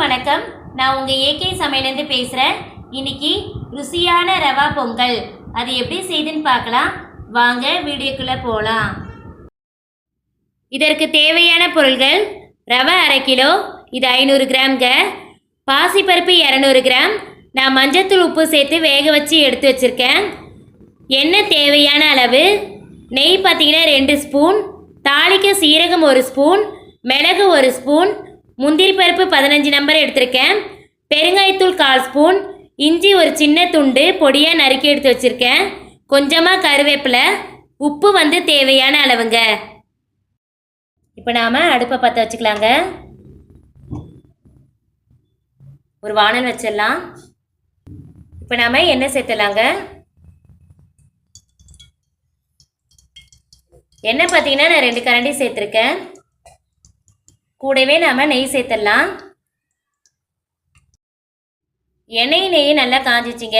வணக்கம். நான் உங்கள் ஏகே சமையலேருந்து பேசுகிறேன் இன்னைக்கு ருசியான ரவா பொங்கல். அது எப்படி செய்துன்னு பார்க்கலாம். வாங்க வீடியோக்குள்ளே போகலாம் இதற்கு தேவையான பொருள்கள் ரவை அரை கிலோ இது ஐநூறு கிராம்ங்க. பாசிப்பருப்பு இரநூறு கிராம். நான் மஞ்சத்தூள் உப்பு சேர்த்து வேக வச்சு எடுத்து வச்சுருக்கேன். எண்ணெய் தேவையான அளவு? நெய் பார்த்தீங்கன்னா ரெண்டு ஸ்பூன். தாளிக்க சீரகம் ஒரு ஸ்பூன். மிளகு ஒரு ஸ்பூன். முந்திரி பருப்பு பதினஞ்சு நம்பர் எடுத்திருக்கேன். பெருங்காயத்தூள் கால் ஸ்பூன். இஞ்சி ஒரு சின்ன துண்டு. பொடியாக நறுக்கி எடுத்து வச்சுருக்கேன். கொஞ்சமாக கருவேப்பிலை. உப்பு வந்து தேவையான அளவுங்க. இப்போ நாம் அடுப்பை பற்ற வச்சுக்கலாங்க. ஒரு வானல் வச்சிடலாம். இப்போ நாம் எண்ணெய் சேர்த்துலாங்க எண்ணெய் பார்த்தீங்கன்னா நான் ரெண்டு கரண்டி சேர்த்துருக்கேன். கூடவே நாம் நெய் சேர்த்துடலாம். எண்ணெய் நெய் நல்லா காஞ்சிச்சிங்க.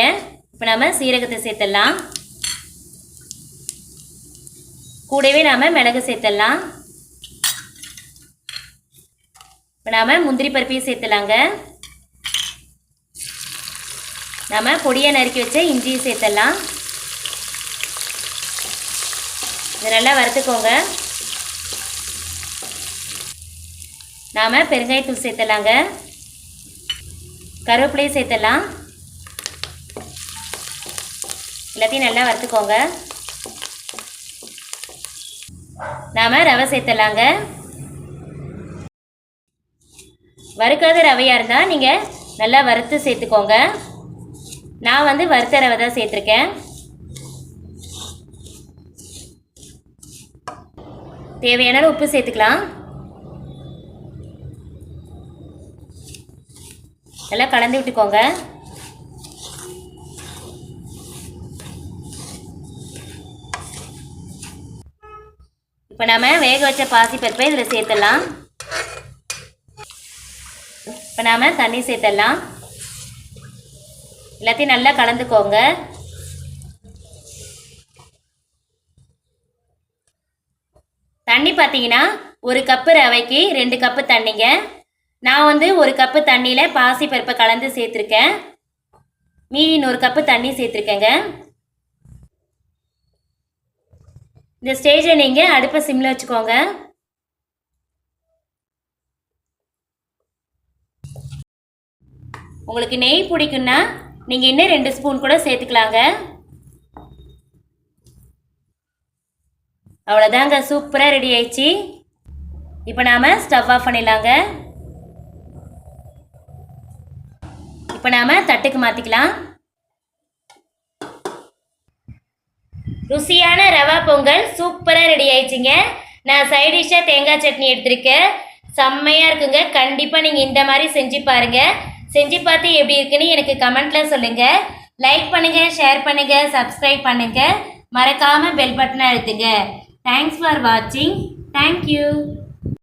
இப்போ நாம் சீரகத்தை சேர்த்துடலாம். கூடவே நாம் மிளகு சேர்த்துடலாம். இப்போ நாம் முந்திரி பருப்பையும் சேர்த்துலாங்க நாம் பொடியை நறுக்கி வச்ச இஞ்சியும் சேர்த்துடலாம். இதை நல்லா வறுத்துக்கோங்க. நாம் பெருங்காயத்தூள் சேர்த்தலாங்க கருவேப்பிலையும் சேர்த்தலாம் எல்லாத்தையும் நல்லா வறுத்துக்கோங்க. நாம் ரவை சேர்த்தலாங்க வறுக்காத ரவையாக இருந்தால் நீங்கள் நல்லா வறுத்து சேர்த்துக்கோங்க. நான் வந்து வறுத்த ரவை தான் சேர்த்துருக்கேன். தேவையான உப்பு சேர்த்துக்கலாம். எல்லாம் கலந்து விட்டுக்கோங்க. இப்போ நம்ம வேக வச்ச பாசிப்பருப்பை இதில் சேர்த்துடலாம். இப்போ நாம் தண்ணி சேர்த்துடலாம். எல்லாத்தையும் நல்லா கலந்துக்கோங்க. தண்ணி பார்த்தீங்கன்னா ஒரு கப்பு ரவைக்கு ரெண்டு கப்பு தண்ணிங்க. நான் வந்து ஒரு கப்பு தண்ணியில் பாசி பருப்பை கலந்து சேர்த்துருக்கேன். மீதி இன்னொரு கப்பு தண்ணி சேர்த்துருக்கேங்க. இந்த ஸ்டேஜில் நீங்கள் அடுப்பை சிம்மில் வச்சுக்கோங்க. உங்களுக்கு நெய் பிடிக்குன்னா நீங்கள் இன்னும் ரெண்டு ஸ்பூன் கூட சேர்த்துக்கலாங்க. அவ்வளோதாங்க சூப்பராக ரெடி ஆயிடுச்சு. இப்போ நாம் ஸ்டவ் ஆஃப் பண்ணிடலாங்க. இப்போ நாம் தட்டுக்கு மாற்றிக்கலாம் ருசியான ரவா பொங்கல் சூப்பராக ரெடி ஆயிடுச்சுங்க. நான் சைட் டிஷ்ஷாக தேங்காய் சட்னி எடுத்திருக்கேன். செம்மையாக இருக்குங்க. கண்டிப்பாக நீங்கள் இந்த மாதிரி செஞ்சு பாருங்கள் செஞ்சு பார்த்து எப்படி இருக்குன்னு எனக்கு கமெண்ட்டில் சொல்லுங்கள் லைக் பண்ணுங்கள் ஷேர் பண்ணுங்கள் சப்ஸ்கிரைப் பண்ணுங்கள் மறக்காமல் பெல் பட்டனை அழுத்துங்க. தேங்க்ஸ் ஃபார் வாட்சிங் தேங்க்யூ